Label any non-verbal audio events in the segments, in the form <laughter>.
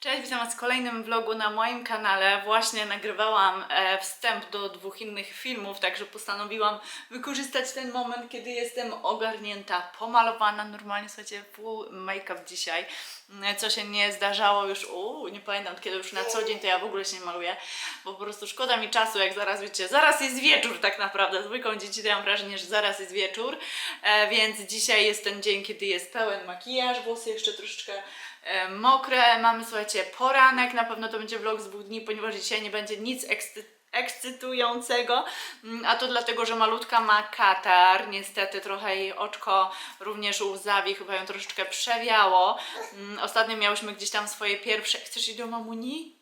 Cześć, witam Was w kolejnym vlogu na moim kanale. Właśnie nagrywałam e, wstęp do dwóch innych filmów, także postanowiłam wykorzystać ten moment, kiedy jestem ogarnięta, pomalowana. Normalnie, słuchajcie, full make-up dzisiaj, mm, co się nie zdarzało już, u, nie pamiętam kiedy już na co dzień, to ja w ogóle się nie maluję, bo po prostu szkoda mi czasu, jak zaraz, wiecie, zaraz jest wieczór tak naprawdę. Z dwójką dzieci to ja mam wrażenie, że zaraz jest wieczór, e, więc dzisiaj jest ten dzień, kiedy jest pełen makijaż, włosy jeszcze troszeczkę mokre. Mamy, słuchajcie, poranek, na pewno to będzie vlog z dwóch dni, ponieważ dzisiaj nie będzie nic ekscy ekscytującego, Mm, a to dlatego, że malutka ma katar, niestety trochę jej oczko również łzawi, chyba ją troszeczkę przewiało. Mm, Ostatnio miałyśmy gdzieś tam swoje pierwsze... Chcesz iść do mamuni?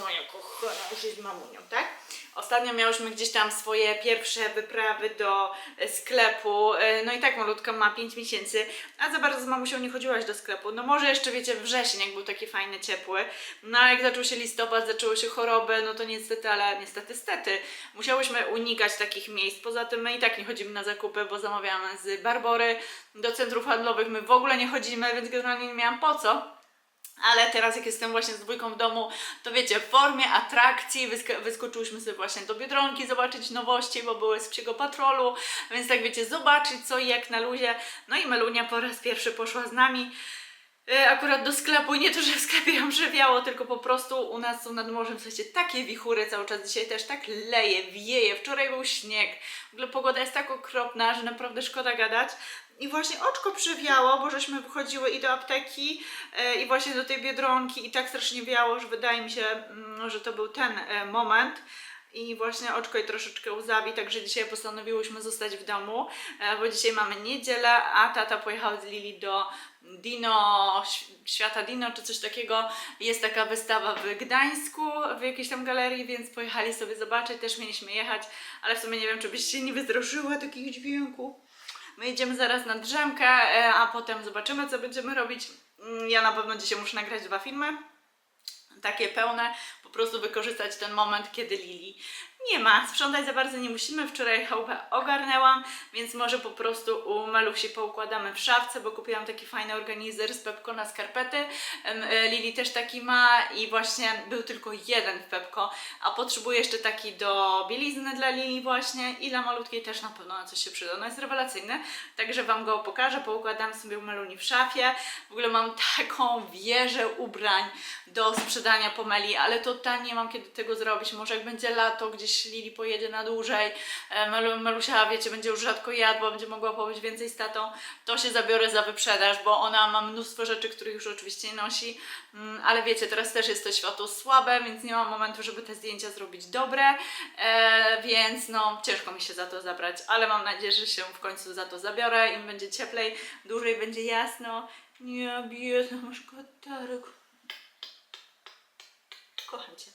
Moja kochana, już jest mamunią, tak? Ostatnio miałyśmy gdzieś tam swoje pierwsze wyprawy do e, sklepu. E, No i tak malutka ma 5 miesięcy, a za bardzo z mamusią nie chodziłaś do sklepu. No może jeszcze wiecie wrzesień, jak był taki fajny, ciepły. No a jak zaczął się listopad, zaczęły się choroby, no to niestety, ale niestety, stety. Musiałyśmy unikać takich miejsc. Poza tym my i tak nie chodzimy na zakupy, bo zamawiamy z Barbory do centrów handlowych. My w ogóle nie chodzimy, więc generalnie nie miałam po co. Ale teraz jak jestem właśnie z dwójką w domu, to wiecie, w formie atrakcji wysk- wyskoczyłyśmy sobie właśnie do Biedronki zobaczyć nowości, bo były z psiego patrolu, więc tak wiecie, zobaczyć co i jak na luzie. No i Melunia po raz pierwszy poszła z nami e, akurat do sklepu. Nie to, że w sklepie ją tylko po prostu u nas są nad morzem, słuchajcie, takie wichury cały czas. Dzisiaj też tak leje, wieje. Wczoraj był śnieg. W ogóle pogoda jest tak okropna, że naprawdę szkoda gadać. I właśnie oczko przewiało, bo żeśmy wychodziły i do apteki, e, i właśnie do tej biedronki, i tak strasznie wiało, że wydaje mi się, mm, że to był ten e, moment. I właśnie oczko jej troszeczkę łzawi, także dzisiaj postanowiłyśmy zostać w domu, e, bo dzisiaj mamy niedzielę, a tata pojechał z Lili do Dino, Świata Dino czy coś takiego. Jest taka wystawa w Gdańsku, w jakiejś tam galerii, więc pojechali sobie zobaczyć, też mieliśmy jechać, ale w sumie nie wiem, czy byś się nie wystraszyła takich dźwięków. My idziemy zaraz na drzemkę, e, a potem zobaczymy, co będziemy robić. Mm, Ja na pewno dzisiaj muszę nagrać dwa filmy, takie pełne, po prostu wykorzystać ten moment, kiedy Lili nie ma. Sprzątać za bardzo nie musimy. Wczoraj chałupę ogarnęłam, więc może po prostu u Malusi poukładamy w szafce, bo kupiłam taki fajny organizer z Pepko na skarpety. E, Lili też taki ma i właśnie był tylko jeden w Pepko, a potrzebuję jeszcze taki do bielizny dla Lili właśnie i dla malutkiej też na pewno na coś się przyda. No jest rewelacyjny, także Wam go pokażę, poukładam sobie u Meluni w szafie. W ogóle mam <laughs> taką wieżę ubrań do sprzedania po Meli, ale totalnie mam kiedy tego zrobić. Może jak będzie lato, gdzieś Lili pojedzie na dłużej, e, Melu, Melusia, wiecie, będzie już rzadko jadła, będzie mogła pobyć więcej z tatą, to się zabiorę za wyprzedaż, bo ona ma mnóstwo rzeczy, których już oczywiście nie nosi, Mm, ale wiecie, teraz też jest to światło słabe, więc nie mam momentu, żeby te zdjęcia zrobić dobre, e, więc no ciężko mi się za to zabrać, ale mam nadzieję, że się w końcu za to zabiorę, im będzie cieplej, dłużej będzie jasno. Nie, biedna, masz katarek. Kocham Cię.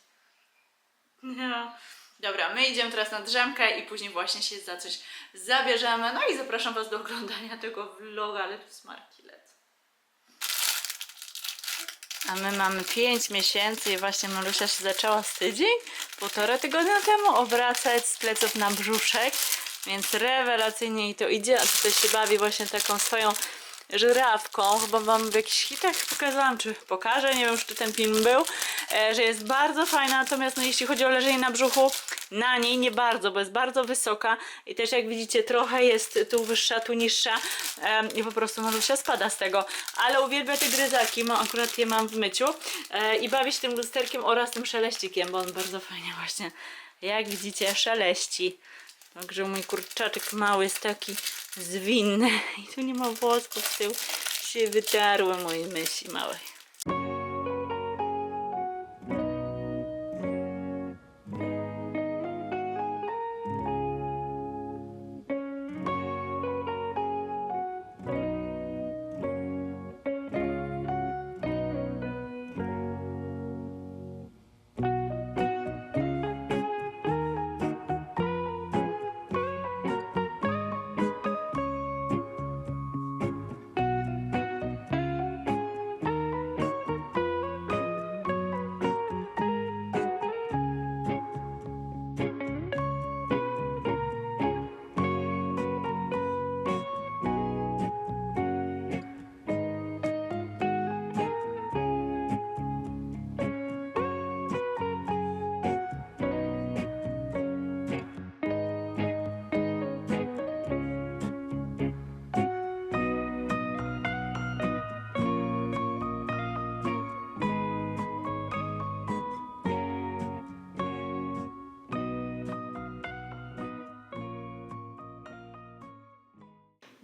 No. Dobra, my idziemy teraz na drzemkę i później właśnie się za coś zabierzemy. No i zapraszam Was do oglądania <laughs> tego vloga, ale tu smarki. A my mamy 5 miesięcy i właśnie Malusia się zaczęła z tydzień, półtora tygodnia temu obracać z pleców na brzuszek, więc rewelacyjnie jej to idzie, a tutaj się bawi właśnie taką swoją żyrawką, chyba wam w jakichś hitach pokazałam, czy pokażę, nie wiem, czy ten film był, e, że jest bardzo fajna, natomiast no, jeśli chodzi o leżenie na brzuchu, na niej nie bardzo, bo jest bardzo wysoka i też jak widzicie trochę jest tu wyższa, tu niższa i po prostu Malusia spada z tego, ale uwielbia te gryzaki, mam, akurat je mam w myciu e, i bawi się tym lusterkiem oraz tym szeleścikiem, bo on bardzo fajnie właśnie, jak widzicie, szeleści. Także mój kurczaczek mały jest taki zwinny <laughs> i tu nie ma włosków z tyłu. Się wytarły moje myśli małej.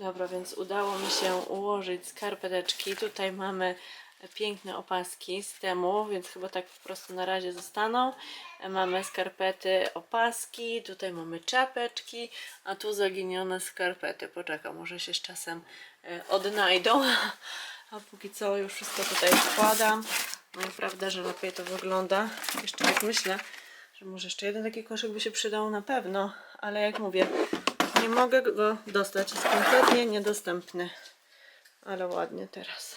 Dobra, więc udało mi się ułożyć skarpeteczki. Tutaj mamy piękne opaski z temu, więc chyba tak po prostu na razie zostaną. Mamy skarpety, opaski, tutaj mamy czapeczki, a tu zaginione skarpety. Poczekam, może się z czasem e, odnajdą. <laughs> A póki co już wszystko tutaj wkładam. No i prawda, że lepiej to wygląda. Jeszcze tak myślę, że może jeszcze jeden taki koszyk by się przydał na pewno, ale jak mówię, nie mogę go dostać, jest kompletnie niedostępny. Ale ładnie teraz.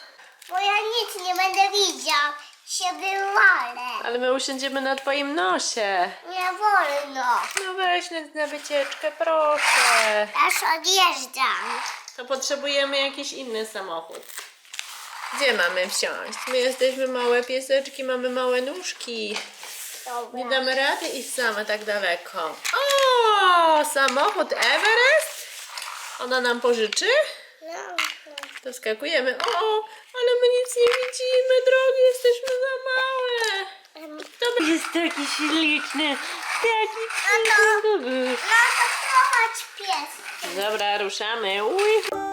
Bo ja nic nie będę widział. Się wywalę. Ale my usiądziemy na twoim nosie. Nie wolno. No weź nas na wycieczkę, proszę. Aż odjeżdżam. To potrzebujemy jakiś inny samochód. Gdzie mamy wsiąść? My jesteśmy małe pieseczki, mamy małe nóżki. Dobra. Nie damy rady iść same tak daleko. O, samochód Everest? Ona nam pożyczy? No, To skakujemy. O, ale my nic nie widzimy, drogi, jesteśmy za małe. To jest taki śliczny, taki śliczny. no to prowadź pies. Dobra, ruszamy. Uj.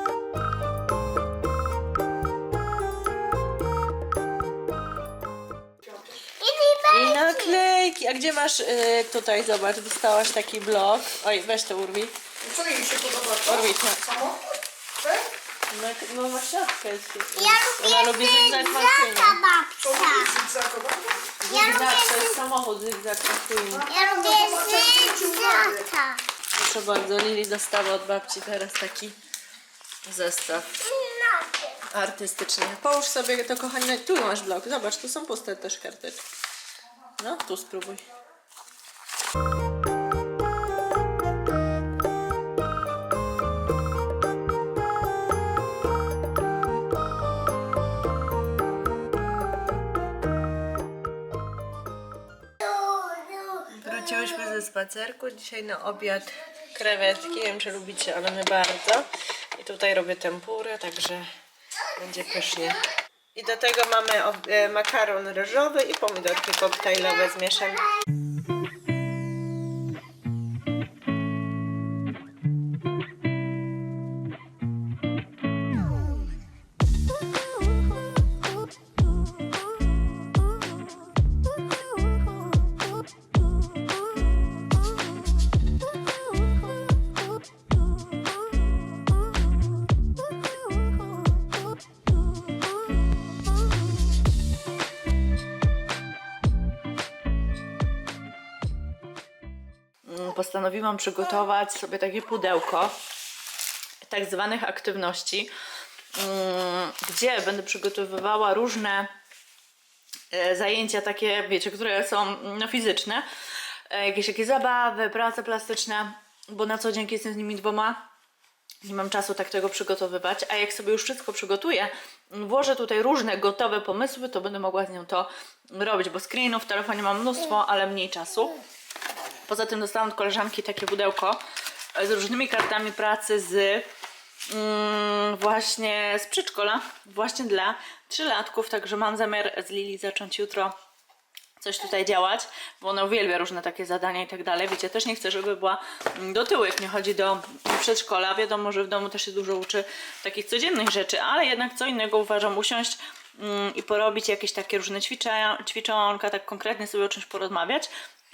A gdzie masz, y, tutaj zobacz, dostałaś taki blok. Oj, weź to urwij. Co jej się podoba? to? Urwij to. Samochód? Tak? No, no masz siatkę. Ja Ona lubi lubię zygzak zygzaka. To babcia. lubisz zygzakować? Zygzak, to jest samochód zygzak McQueen. Ja lubię zygzaka. Proszę bardzo, Lili dostała od babci teraz taki zestaw artystyczny. Połóż sobie to, kochanie, tu masz blok. Zobacz, tu są puste też karteczki. No, tu spróbuj. Wróciłyśmy ze spacerku. Dzisiaj na obiad krewetki. Nie wiem, czy lubicie, ale my bardzo. I tutaj robię tempurę, także będzie pysznie. I do tego mamy e, makaron ryżowy i pomidorki koktajlowe zmieszane. Mm, Postanowiłam przygotować sobie takie pudełko tak zwanych aktywności, mm, gdzie będę przygotowywała różne e, zajęcia takie, wiecie, które są no, fizyczne, e, jakieś takie zabawy, prace plastyczne, bo na co dzień jestem z nimi dwoma, nie mam czasu tak tego przygotowywać, a jak sobie już wszystko przygotuję, włożę tutaj różne gotowe pomysły, to będę mogła z nią to robić, bo screenów w telefonie mam mnóstwo, ale mniej czasu. Poza tym dostałam od koleżanki takie pudełko e, z różnymi kartami pracy z mm, właśnie z przedszkola, właśnie dla trzylatków, także mam zamiar z Lili zacząć jutro coś tutaj działać, bo ona uwielbia różne takie zadania i tak dalej. Wiecie, też nie chcę, żeby była mm, do tyłu, jak nie chodzi do przedszkola. Wiadomo, że w domu też się dużo uczy takich codziennych rzeczy, ale jednak co innego uważam usiąść mm, i porobić jakieś takie różne ćwiczenia, ćwiczonka, tak konkretnie sobie o czymś porozmawiać.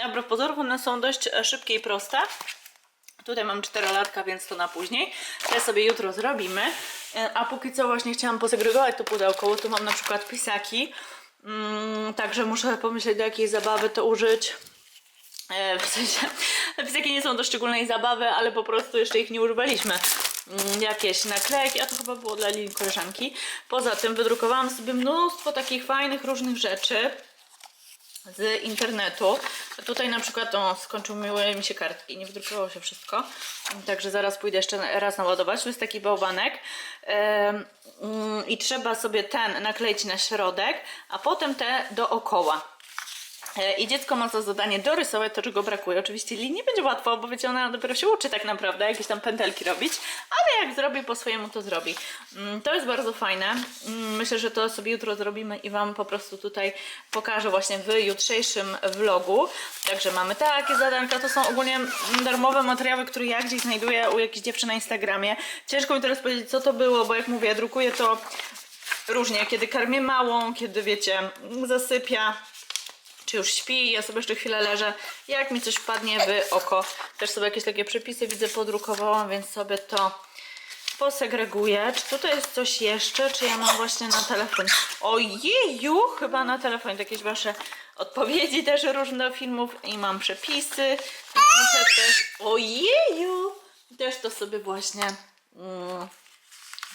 Wbrew pozorom one są dość e, szybkie i proste. Tutaj mam czterolatka, więc to na później. Te sobie jutro zrobimy. E, A póki co właśnie chciałam posegregować to pudełko, bo tu mam na przykład pisaki. Mm, także muszę pomyśleć do jakiej zabawy to użyć. E, W sensie, <laughs> pisaki nie są do szczególnej zabawy, ale po prostu jeszcze ich nie używaliśmy. Mm, Jakieś naklejki, a to chyba było dla Lili koleżanki. Poza tym wydrukowałam sobie mnóstwo takich fajnych różnych rzeczy z internetu. Tutaj na przykład o, skończyły mi się kartki, nie wydrukowało się wszystko. Także zaraz pójdę jeszcze raz naładować. Tu jest taki bałwanek mm, i trzeba sobie ten nakleić na środek, a potem te dookoła. E, I dziecko ma za zadanie dorysować to, czego brakuje. Oczywiście Li nie będzie łatwo, bo wiecie, ona dopiero się uczy tak naprawdę, jakieś tam pętelki robić, ale jak zrobi po swojemu, to zrobi. Mm, To jest bardzo fajne. Mm, Myślę, że to sobie jutro zrobimy i Wam po prostu tutaj pokażę właśnie w jutrzejszym vlogu. Także mamy takie zadanka, to są ogólnie darmowe materiały, które ja gdzieś znajduję u jakiejś dziewczyny na Instagramie. Ciężko mi teraz powiedzieć, co to było, bo jak mówię, drukuję to różnie, kiedy karmię małą, kiedy wiecie, zasypia, czy już śpi, ja sobie jeszcze chwilę leżę. Jak mi coś wpadnie w oko, też sobie jakieś takie przepisy widzę, podrukowałam, więc sobie to posegreguję. Czy tutaj jest coś jeszcze, czy ja mam właśnie na telefonie? Ojeju, chyba na telefonie to jakieś wasze odpowiedzi też różne do filmów i mam przepisy, muszę też, ojeju, też to sobie właśnie... Mm,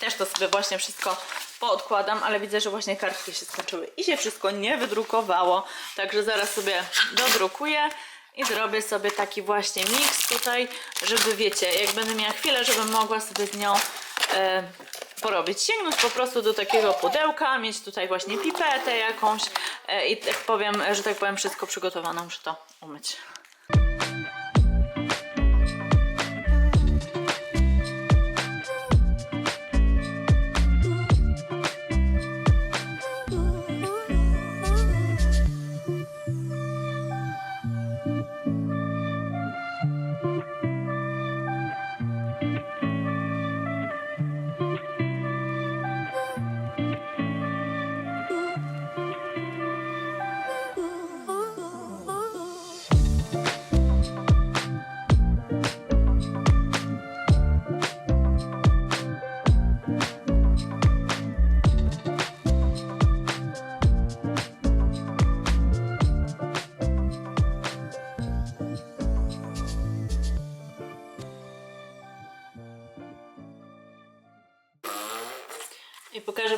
też to sobie właśnie wszystko poodkładam, ale widzę, że właśnie kartki się skończyły i się wszystko nie wydrukowało. Także zaraz sobie dodrukuję i zrobię sobie taki właśnie miks tutaj, żeby wiecie, jak będę miała chwilę, żebym mogła sobie z nią e, porobić. Sięgnąć po prostu do takiego pudełka, mieć tutaj właśnie pipetę jakąś e, i tak powiem, że tak powiem, wszystko przygotowane, muszę to umyć.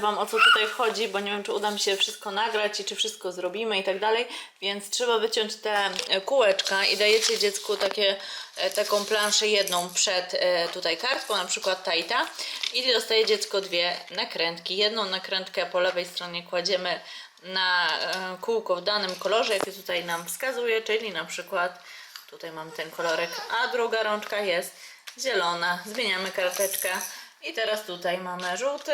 Wam o co tutaj chodzi, bo nie wiem, czy uda mi się wszystko nagrać i czy wszystko zrobimy i tak dalej. Więc trzeba wyciąć te kółeczka i dajecie dziecku takie, e, taką planszę jedną przed e, tutaj kartką, na przykład ta i ta. I dostaje dziecko dwie nakrętki. Jedną nakrętkę po lewej stronie kładziemy na e, kółko w danym kolorze, jaki tutaj nam wskazuje, czyli na przykład tutaj mam ten kolorek, a druga rączka jest zielona. Zmieniamy karteczkę i teraz tutaj mamy żółty,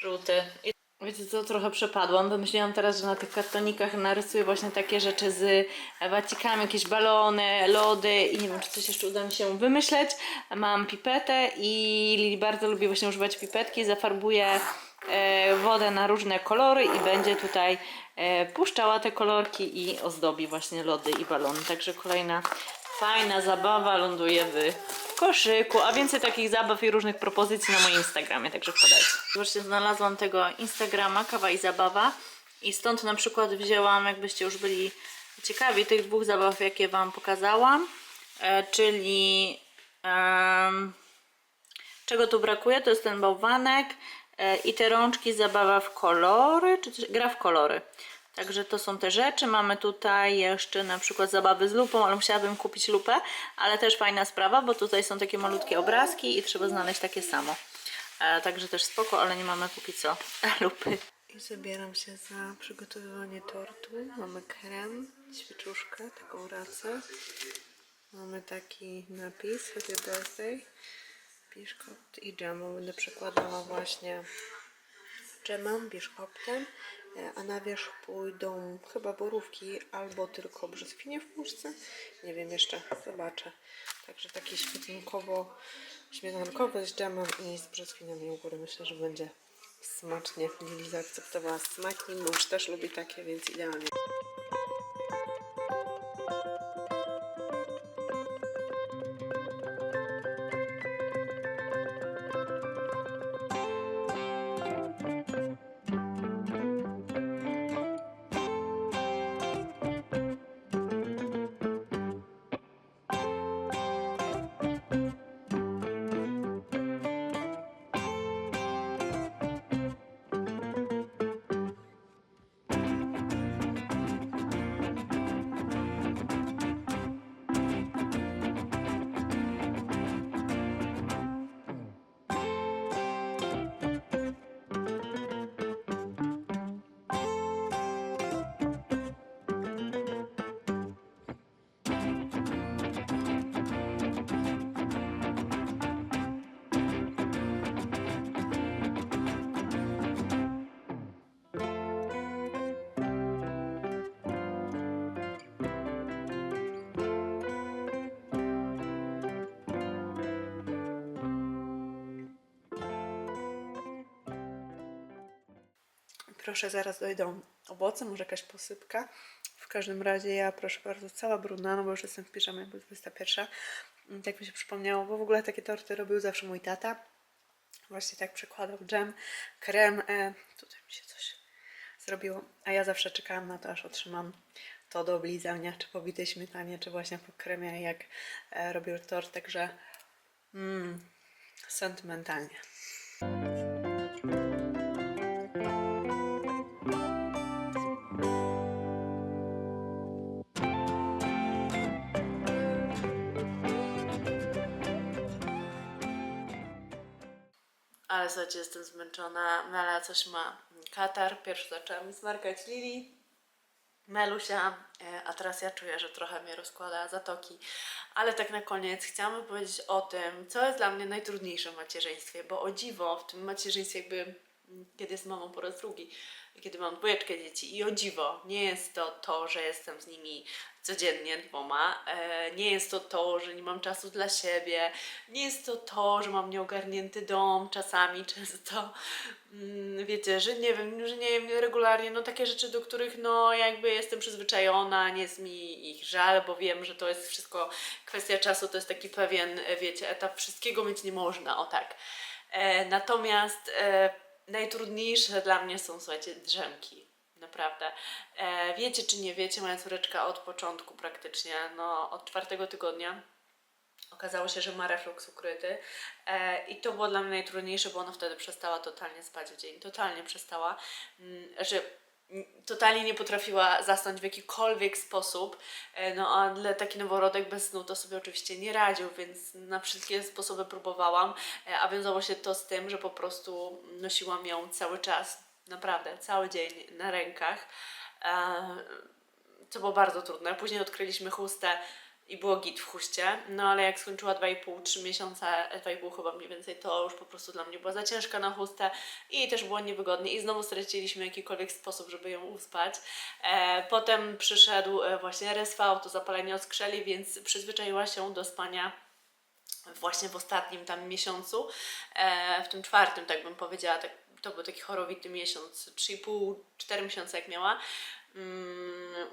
żółty. I wiecie co, trochę przepadłam. Wymyśliłam teraz, że na tych kartonikach narysuję właśnie takie rzeczy z wacikami, jakieś balony, lody i nie wiem, czy coś jeszcze uda mi się wymyśleć. Mam pipetę i Lili bardzo lubi właśnie używać pipetki. Zafarbuję e, wodę na różne kolory i będzie tutaj e, puszczała te kolorki i ozdobi właśnie lody i balony. Także kolejna fajna zabawa ląduje w koszyku, a więcej takich zabaw i różnych propozycji na moim Instagramie, także wpadajcie. Zobaczcie, znalazłam tego Instagrama, kawa i zabawa i stąd na przykład wzięłam, jakbyście już byli ciekawi, tych dwóch zabaw, jakie Wam pokazałam, e, czyli em, czego tu brakuje, to jest ten bałwanek e, i te rączki zabawa w kolory, czy coś, gra w kolory. Także to są te rzeczy. Mamy tutaj jeszcze na przykład zabawy z lupą, ale musiałabym kupić lupę, ale też fajna sprawa, bo tutaj są takie malutkie obrazki i trzeba znaleźć takie samo. E, także też spoko, ale nie mamy póki co <laughs> lupy. I zabieram się za przygotowywanie tortu. Mamy krem, świeczuszkę, taką racę. Mamy taki napis Happy Birthday, biszkopt i dżemą. Będę przekładała właśnie dżemem, biszkoptem, a na wierzch pójdą chyba borówki albo tylko brzoskwinie w puszce. Nie wiem jeszcze, zobaczę. Także taki śmietankowo, śmietankowy z dżemem i z brzoskwiniami u góry. Myślę, że będzie smacznie. Lili zaakceptowała smaki, mąż też lubi takie, więc idealnie. Proszę, zaraz dojdą owoce, może jakaś posypka. W każdym razie ja, proszę bardzo, cała brudna, no bo już jestem w piżamie, bo jest 21. Mm, Tak mi się przypomniało, bo w ogóle takie torty robił zawsze mój tata. Właśnie tak przekładał dżem, krem. E, tutaj mi się coś zrobiło. A ja zawsze czekałam na to, aż otrzymam to do oblizania, czy po bitej śmietanie, czy właśnie po kremie, jak e, robił tort. Także mm, sentymentalnie. Słuchajcie, jestem zmęczona. Mela coś ma katar. Pierwszy zaczęłam smarkać Lili. Melusia, e, a teraz ja czuję, że trochę mnie rozkłada zatoki. Ale tak na koniec chciałam powiedzieć o tym, co jest dla mnie najtrudniejsze w macierzyństwie, bo o dziwo w tym macierzyństwie jakby, kiedy jest mamą po raz drugi, kiedy mam dwójeczkę dzieci i o dziwo, nie jest to to, że jestem z nimi codziennie dwoma, e, nie jest to to, że nie mam czasu dla siebie, nie jest to to, że mam nieogarnięty dom czasami, <laughs> często, mm, wiecie, że nie wiem, że nie wiem, regularnie, no takie rzeczy, do których no jakby jestem przyzwyczajona, nie jest mi ich żal, bo wiem, że to jest wszystko kwestia czasu, to jest taki pewien, wiecie, etap, wszystkiego mieć nie można, o tak. E, natomiast e, najtrudniejsze dla mnie są, słuchajcie, drzemki. Naprawdę. E, wiecie czy nie wiecie, moja córeczka od początku praktycznie, no od czwartego tygodnia okazało się, że ma reflux ukryty e, i to było dla mnie najtrudniejsze, bo ona wtedy przestała totalnie spać w dzień, totalnie przestała, mm, że totalnie nie potrafiła zasnąć w jakikolwiek sposób, e, no ale taki noworodek bez snu to sobie oczywiście nie radził, więc na wszystkie sposoby próbowałam, e, a wiązało się to z tym, że po prostu nosiłam ją cały czas, naprawdę, cały dzień na rękach, e, co było bardzo trudne. Później odkryliśmy chustę i było git w chuście, no ale jak skończyła 2,5-3 miesiące, 2,5 chyba mniej więcej, to już po prostu dla mnie była za ciężka na chustę i też było niewygodnie i znowu straciliśmy jakikolwiek sposób, żeby ją uspać. E, potem przyszedł e, właśnie RSV, to zapalenie oskrzeli, więc przyzwyczaiła się do spania właśnie w ostatnim tam miesiącu, e, w tym czwartym, tak bym powiedziała, tak, to był taki chorowity miesiąc, 3,5-4 miesiące jak miała, mm,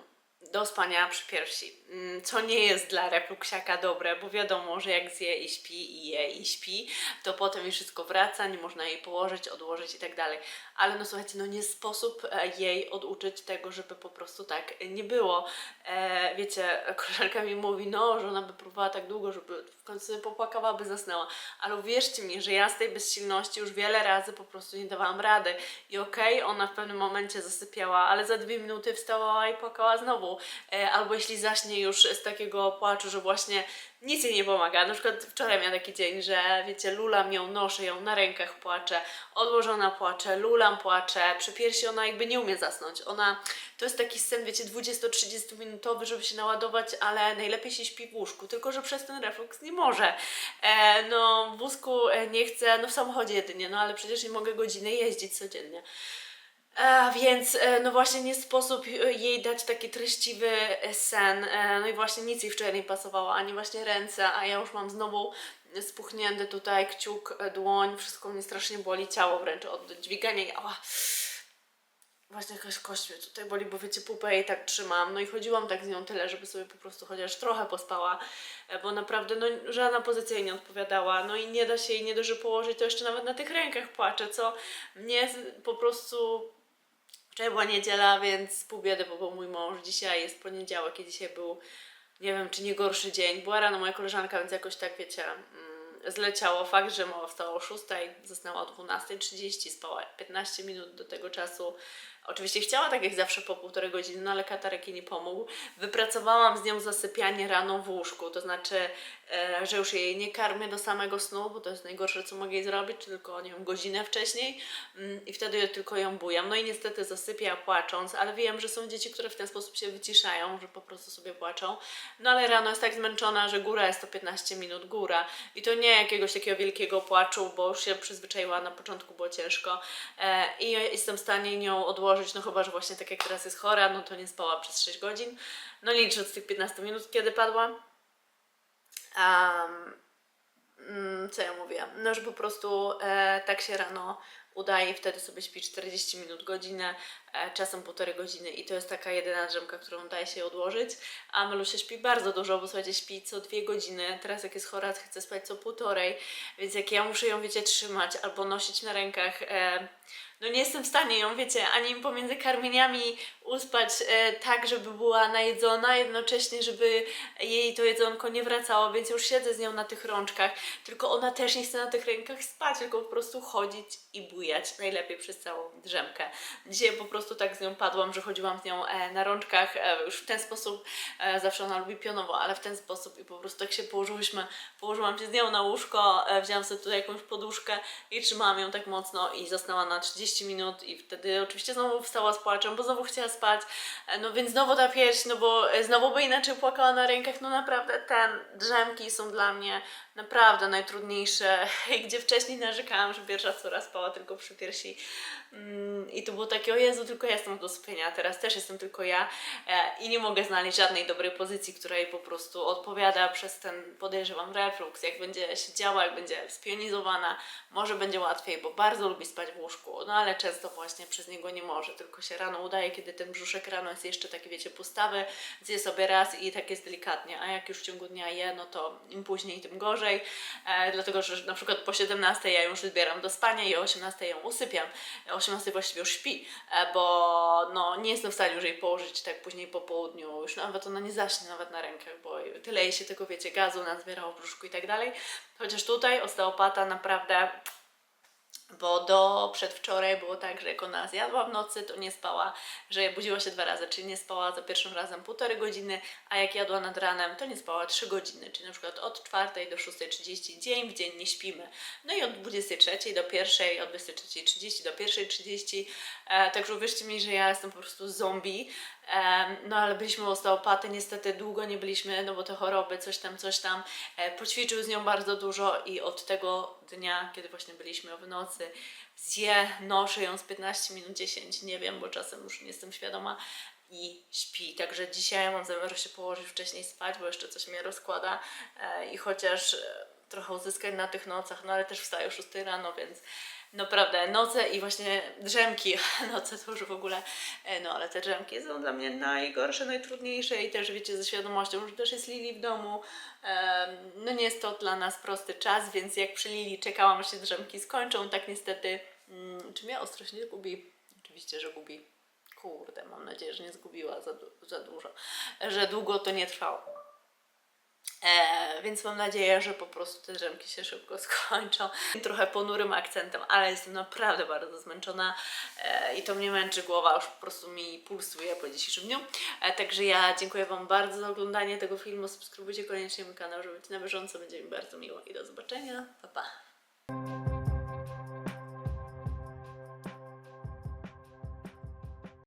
do spania przy piersi, Mm, co nie jest dla refluksiaka dobre, bo wiadomo, że jak zje i śpi i je i śpi, to potem już wszystko wraca, nie można jej położyć, odłożyć i tak dalej. Ale no słuchajcie, no nie sposób e, jej oduczyć tego, żeby po prostu tak nie było. E, wiecie, koleżanka mi mówi, no, że ona by próbowała tak długo, żeby w końcu sobie popłakała, by zasnęła. Ale uwierzcie mi, że ja z tej bezsilności już wiele razy po prostu nie dawałam rady. I okej, ona w pewnym momencie zasypiała, ale za dwie minuty wstawała i płakała znowu. E, albo jeśli zaśnie już z takiego płaczu, że właśnie nic jej nie pomaga. Na przykład wczoraj miałam taki dzień, że wiecie, lulam ją, noszę ją na rękach, płaczę, odłożona płaczę, lulam płaczę, przy piersi ona jakby nie umie zasnąć. Ona, to jest taki sen, wiecie, 20-30 minutowy, żeby się naładować, ale najlepiej się śpi w łóżku, tylko że przez ten refluks nie może. E, no, w wózku e, nie chcę, no w samochodzie jedynie, no ale przecież nie mogę godzinę jeździć codziennie. E, więc e, no właśnie nie sposób e, jej dać taki treściwy e, sen. No i właśnie nic jej wczoraj nie pasowało, ani właśnie ręce, a ja już mam znowu spuchnięty tutaj kciuk, dłoń, wszystko mnie strasznie boli, ciało wręcz od dźwigania i. Właśnie jakaś kość mnie tutaj boli, bo wiecie, pupę jej tak trzymam. No i chodziłam tak z nią tyle, żeby sobie po prostu chociaż trochę pospała, bo naprawdę no, żadna pozycja jej nie odpowiadała. No i nie da się jej nie dość, że położyć, to jeszcze nawet na tych rękach płacze, co mnie po prostu Wczoraj była niedziela, więc pół biedy, bo był mój mąż. Dzisiaj jest poniedziałek i dzisiaj był, nie wiem, czy nie gorszy dzień. Była rano moja koleżanka, więc jakoś tak, wiecie, mm, zleciało. Fakt, że mama wstała o 6, zasnęła o 12.30, spała 15 minut do tego czasu. Oczywiście chciała tak jak zawsze po półtorej godziny, no ale katarek jej nie pomógł. Wypracowałam z nią zasypianie rano w łóżku, to znaczy, że już jej nie karmię do samego snu, bo to jest najgorsze, co mogę jej zrobić, tylko nie wiem, godzinę wcześniej mm, i wtedy tylko ją bujam. No i niestety zasypia płacząc, ale wiem, że są dzieci, które w ten sposób się wyciszają, że po prostu sobie płaczą. No ale rano jest tak zmęczona, że góra jest to 15 minut, góra. I to nie jakiegoś takiego wielkiego płaczu, bo już się przyzwyczaiła, na początku było ciężko. E, I jestem w stanie nią odłożyć, no chyba, że właśnie tak jak teraz jest chora, no to nie spała przez 6 godzin. No licząc z tych 15 minut, kiedy padła. Um, co ja mówię? No, że po prostu e, tak się rano udaje i wtedy sobie śpi 40 minut, godzinę, czasem półtorej godziny i to jest taka jedyna drzemka, którą daje się odłożyć. A Melusia śpi bardzo dużo, bo słuchajcie, śpi co dwie godziny. Teraz jak jest chora, chce spać co półtorej, więc jak ja muszę ją, wiecie, trzymać albo nosić na rękach, e, no nie jestem w stanie ją, wiecie, ani pomiędzy karmieniami uspać e, tak, żeby była najedzona, jednocześnie, żeby jej to jedzonko nie wracało, więc już siedzę z nią na tych rączkach, tylko ona też nie chce na tych rękach spać, tylko po prostu chodzić i bujać, najlepiej przez całą drzemkę. Dzisiaj po prostu tak z nią padłam, że chodziłam z nią e, na rączkach, e, już w ten sposób, e, zawsze ona lubi pionowo, ale w ten sposób i po prostu tak się położyłyśmy, położyłam się z nią na łóżko, wzięłam sobie tutaj jakąś poduszkę i trzymałam ją tak mocno i zasnęła na 30 minut i wtedy oczywiście znowu wstała z płaczem, bo znowu chciała spać, no więc znowu ta pierś, no bo znowu by inaczej płakała na rękach, no naprawdę ten drzemki są dla mnie naprawdę najtrudniejsze, <laughs> gdzie wcześniej narzekałam, że pierwsza córa spała tylko przy piersi. Mm, i to było takie, o Jezu, tylko ja jestem do spienia, teraz też jestem tylko ja e, i nie mogę znaleźć żadnej dobrej pozycji, która jej po prostu odpowiada. Przez ten, podejrzewam, reflux, jak będzie siedziała, jak będzie spionizowana, może będzie łatwiej, bo bardzo lubi spać w łóżku, no ale często właśnie przez niego nie może, tylko się rano udaje, kiedy ten brzuszek rano jest jeszcze taki, wiecie, pustawy, zje sobie raz i tak jest delikatnie, a jak już w ciągu dnia je, no to im później, tym gorzej, e, dlatego, że na przykład po 17 ja już zbieram do spania i o 18 ją usypiam, o 18 właściwie już śpi, e, bo no, nie jestem w stanie już jej położyć tak później po południu, już nawet ona nie zaśnie nawet na rękach, bo tyle jej się tego, wiecie, gazu nazbierało w brzuszku i tak dalej, chociaż tutaj osteopata naprawdę bo do przedwczoraj było tak, że jak ona zjadła w nocy, to nie spała, że budziła się dwa razy, czyli nie spała za pierwszym razem półtorej godziny, a jak jadła nad ranem, to nie spała trzy godziny, czyli na przykład od 4 do 6.30 dzień w dzień nie śpimy. No i od 23 do 1, od 23.30 do 1.30, e, także uwierzcie mi, że ja jestem po prostu zombie, No ale byliśmy u osteopaty, niestety długo nie byliśmy, no bo te choroby, coś tam, coś tam. E, Poćwiczył z nią bardzo dużo i od tego dnia, kiedy właśnie byliśmy w nocy, zje, noszę ją z 15 minut 10, nie wiem, bo czasem już nie jestem świadoma i śpi. Także dzisiaj mam zamiar się położyć wcześniej spać, bo jeszcze coś mnie rozkłada e, i chociaż e, trochę uzyskać na tych nocach, no ale też wstaję o 6 rano, więc naprawdę noce i właśnie drzemki, <laughs> noce to już w ogóle, e, no ale te drzemki są dla mnie najgorsze, najtrudniejsze i też wiecie ze świadomością, że też jest Lili w domu, no nie jest to dla nas prosty czas, więc jak przy Lili czekałam aż się drzemki skończą, tak niestety, mm, czy mnie ostrość nie gubi? Oczywiście, że gubi. Kurde, mam nadzieję, że nie zgubiła za, du- za dużo, że długo to nie trwało. E, więc mam nadzieję, że po prostu te drzemki się szybko <laughs> skończą. Trochę ponurym akcentem, ale jestem naprawdę bardzo zmęczona e, i to mnie męczy głowa, już po prostu mi pulsuje po dzisiejszym dniu. E, także ja dziękuję Wam bardzo za oglądanie tego filmu. Subskrybujcie koniecznie mój kanał, żeby być na bieżąco. Będzie mi bardzo miło i do zobaczenia. Pa, pa.